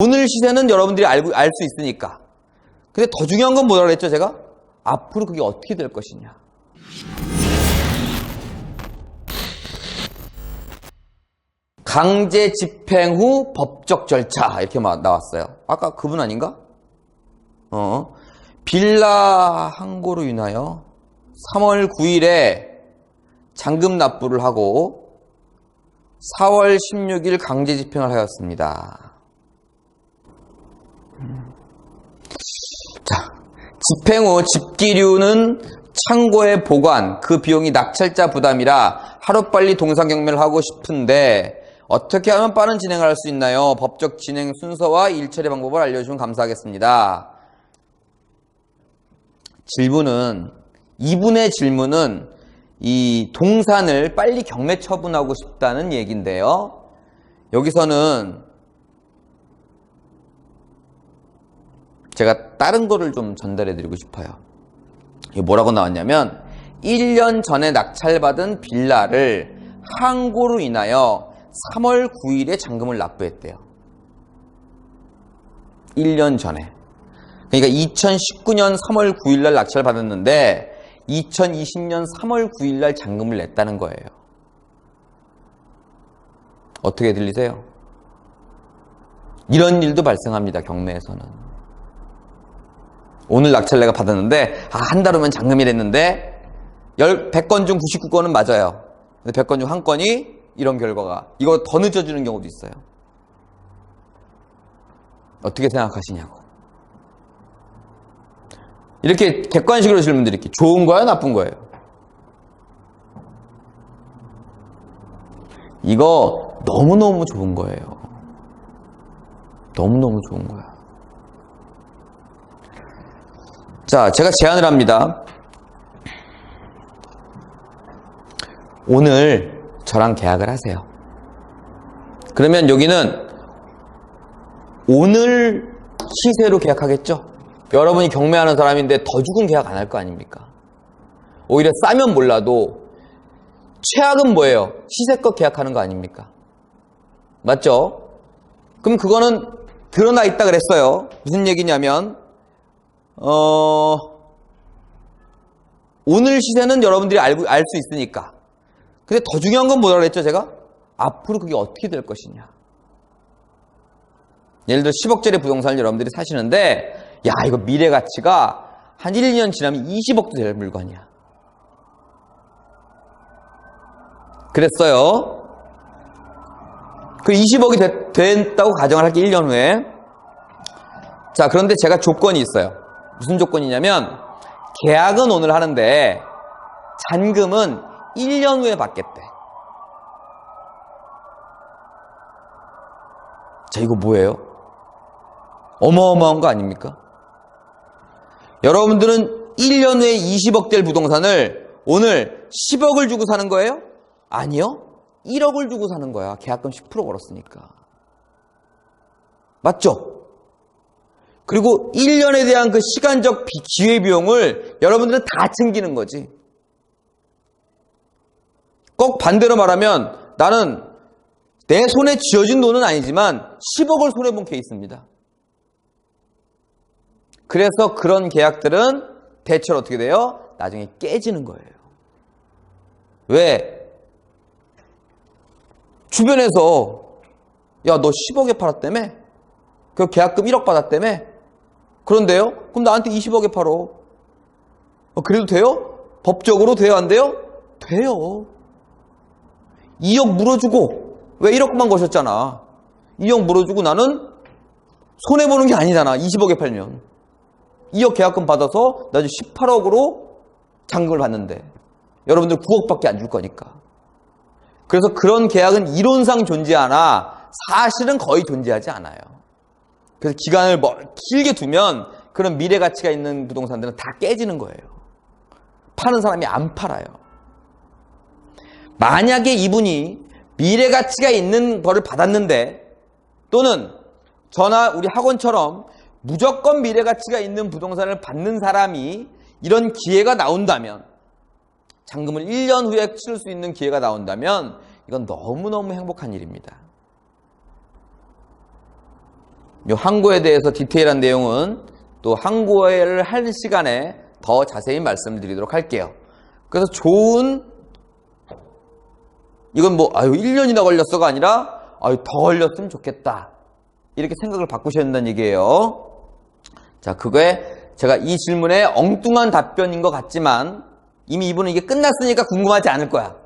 오늘 시세는 여러분들이 알고 알 수 있으니까. 근데 더 중요한 건 뭐라 그랬죠, 제가? 앞으로 그게 어떻게 될 것이냐. 강제 집행 후 법적 절차 이렇게 막 나왔어요. 아까 그분 아닌가? 어. 빌라 항고로 인하여 3월 9일에 잔금 납부를 하고 4월 16일 강제 집행을 하였습니다. 자, 집행 후 집기류는 창고에 보관, 그 비용이 낙찰자 부담이라 하루빨리 동상 경매를 하고 싶은데 어떻게 하면 빠른 진행을 할 수 있나요? 법적 진행 순서와 일처리 방법을 알려주시면 감사하겠습니다. 질문은 이분의 질문은 이 동산을 빨리 경매 처분하고 싶다는 얘기인데요. 여기서는 제가 다른 거를 좀 전달해 드리고 싶어요. 이게 뭐라고 나왔냐면 1년 전에 낙찰받은 빌라를 항고로 인하여 3월 9일에 잔금을 납부했대요. 1년 전에. 그러니까 2019년 3월 9일 날 낙찰 받았는데 2020년 3월 9일 날 잔금을 냈다는 거예요. 어떻게 들리세요? 이런 일도 발생합니다. 경매에서는. 오늘 낙찰 내가 받았는데 아, 한 달 후면 잔금이 됐는데 10, 100건 중 99건은 맞아요. 근데 100건 중 한 건이 이런 결과가 이거 더 늦어지는 경우도 있어요. 어떻게 생각하시냐고. 이렇게 객관식으로 질문 드릴게요. 좋은 거야, 나쁜 거예요? 이거 너무너무 좋은 거예요. 너무너무 좋은 거야. 자, 제가 제안을 합니다. 오늘 저랑 계약을 하세요. 그러면 여기는 오늘 시세로 계약하겠죠? 여러분이 경매하는 사람인데 더 죽은 계약 안 할 거 아닙니까? 오히려 싸면 몰라도 최악은 뭐예요? 시세껏 계약하는 거 아닙니까? 맞죠? 그럼 그거는 드러나 있다 그랬어요. 무슨 얘기냐면 어 오늘 시세는 여러분들이 알고 알수 있으니까. 근데 더 중요한 건 뭐라 그랬죠, 제가? 앞으로 그게 어떻게 될 것이냐. 예를 들어 10억짜리 부동산을 여러분들이 사시는데 야, 이거 미래 가치가 한 1, 2년 지나면 20억도 될 물건이야. 그랬어요. 그 20억이 됐, 됐다고 가정을 할게 1년 후에. 자, 그런데 제가 조건이 있어요. 무슨 조건이냐면 계약은 오늘 하는데 잔금은 1년 후에 받겠대. 자, 이거 뭐예요? 어마어마한 거 아닙니까? 여러분들은 1년 후에 20억 될 부동산을 오늘 10억을 주고 사는 거예요? 아니요. 1억을 주고 사는 거야. 계약금 10% 걸었으니까. 맞죠? 그리고 1년에 대한 그 시간적 비- 기회 비용을 여러분들은 다 챙기는 거지. 꼭 반대로 말하면 나는 내 손에 쥐어진 돈은 아니지만 10억을 손해본 케이스입니다. 그래서 그런 계약들은 대체로 어떻게 돼요? 나중에 깨지는 거예요. 왜? 주변에서 야 너 10억에 팔았다며? 그 계약금 1억 받았다며? 그런데요? 그럼 나한테 20억에 팔어. 어, 그래도 돼요? 법적으로 돼요? 안 돼요? 돼요. 2억 물어주고 왜 1억만 거셨잖아. 2억 물어주고 나는 손해보는 게 아니잖아. 20억에 팔면. 2억 계약금 받아서 나중에 18억으로 잔금을 받는데 여러분들 9억밖에 안 줄 거니까. 그래서 그런 계약은 이론상 존재하나 사실은 거의 존재하지 않아요. 그래서 기간을 멀- 길게 두면 그런 미래 가치가 있는 부동산들은 다 깨지는 거예요. 파는 사람이 안 팔아요. 만약에 이분이 미래 가치가 있는 벌을 받았는데 또는 저나 우리 학원처럼 무조건 미래 가치가 있는 부동산을 받는 사람이 이런 기회가 나온다면 잔금을 1년 후에 치를 수 있는 기회가 나온다면 이건 너무너무 행복한 일입니다. 요 항고에 대해서 디테일한 내용은 또 항고를 할 시간에 더 자세히 말씀드리도록 할게요. 그래서 좋은 이건 뭐 아유 1년이나 걸렸어가 아니라 아유 더 걸렸으면 좋겠다. 이렇게 생각을 바꾸셔야 된다는 얘기예요. 자, 그거에 제가 이 질문에 엉뚱한 답변인 것 같지만 이미 이분은 이게 끝났으니까 궁금하지 않을 거야.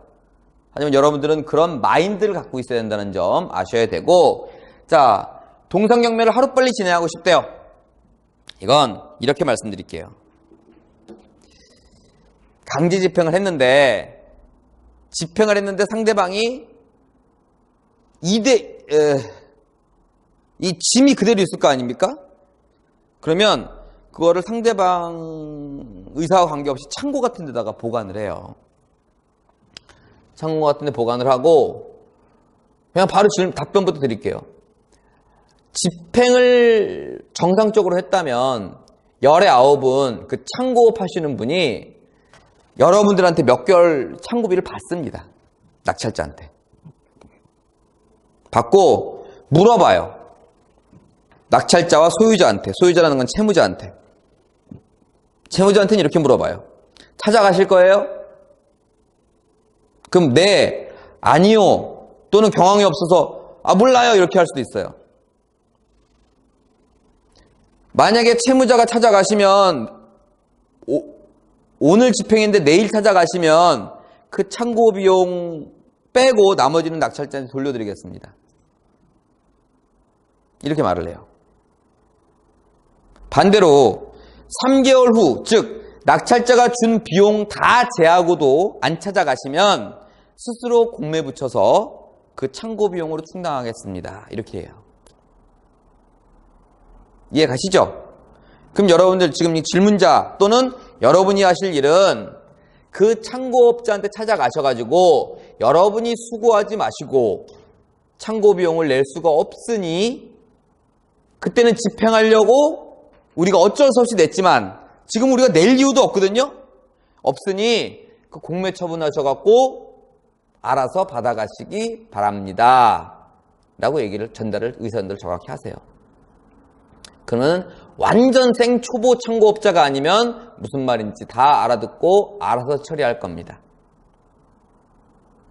하지만 여러분들은 그런 마인드를 갖고 있어야 된다는 점 아셔야 되고 자, 동성경매를 하루빨리 진행하고 싶대요. 이건 이렇게 말씀드릴게요. 강제 집행을 했는데 집행을 했는데 상대방이 2대 이 짐이 그대로 있을 거 아닙니까? 그러면 그거를 상대방 의사와 관계없이 창고 같은 데다가 보관을 해요. 창고 같은 데 보관을 하고 그냥 바로 질문, 답변부터 드릴게요. 집행을 정상적으로 했다면 열의 아홉은 그 창고 파시는 분이 여러분들한테 몇 개월 창고비를 받습니다. 낙찰자한테. 받고 물어봐요. 낙찰자와 소유자한테, 소유자라는 건 채무자한테. 채무자한테는 이렇게 물어봐요. 찾아가실 거예요? 그럼 네, 아니요, 또는 경황이 없어서 아 몰라요 이렇게 할 수도 있어요. 만약에 채무자가 찾아가시면 오, 오늘 집행인데 내일 찾아가시면 그 창고 비용 빼고 나머지는 낙찰자한테 돌려드리겠습니다. 이렇게 말을 해요. 반대로 3개월 후, 즉 낙찰자가 준 비용 다 제하고도 안 찾아가시면 스스로 공매 붙여서 그 창고 비용으로 충당하겠습니다. 이렇게 해요. 이해 가시죠? 그럼 여러분들 지금 이 질문자 또는 여러분이 하실 일은 그 창고업자한테 찾아가셔가지고 여러분이 수고하지 마시고 창고 비용을 낼 수가 없으니 그때는 집행하려고 우리가 어쩔 수 없이 냈지만 지금 우리가 낼 이유도 없거든요. 없으니 그 공매 처분하셔갖고 알아서 받아가시기 바랍니다. 라고 얘기를 전달을 의사들 정확히 하세요. 그러면 완전 생 초보 청고업자가 아니면 무슨 말인지 다 알아듣고 알아서 처리할 겁니다.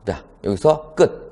자, 여기서 끝.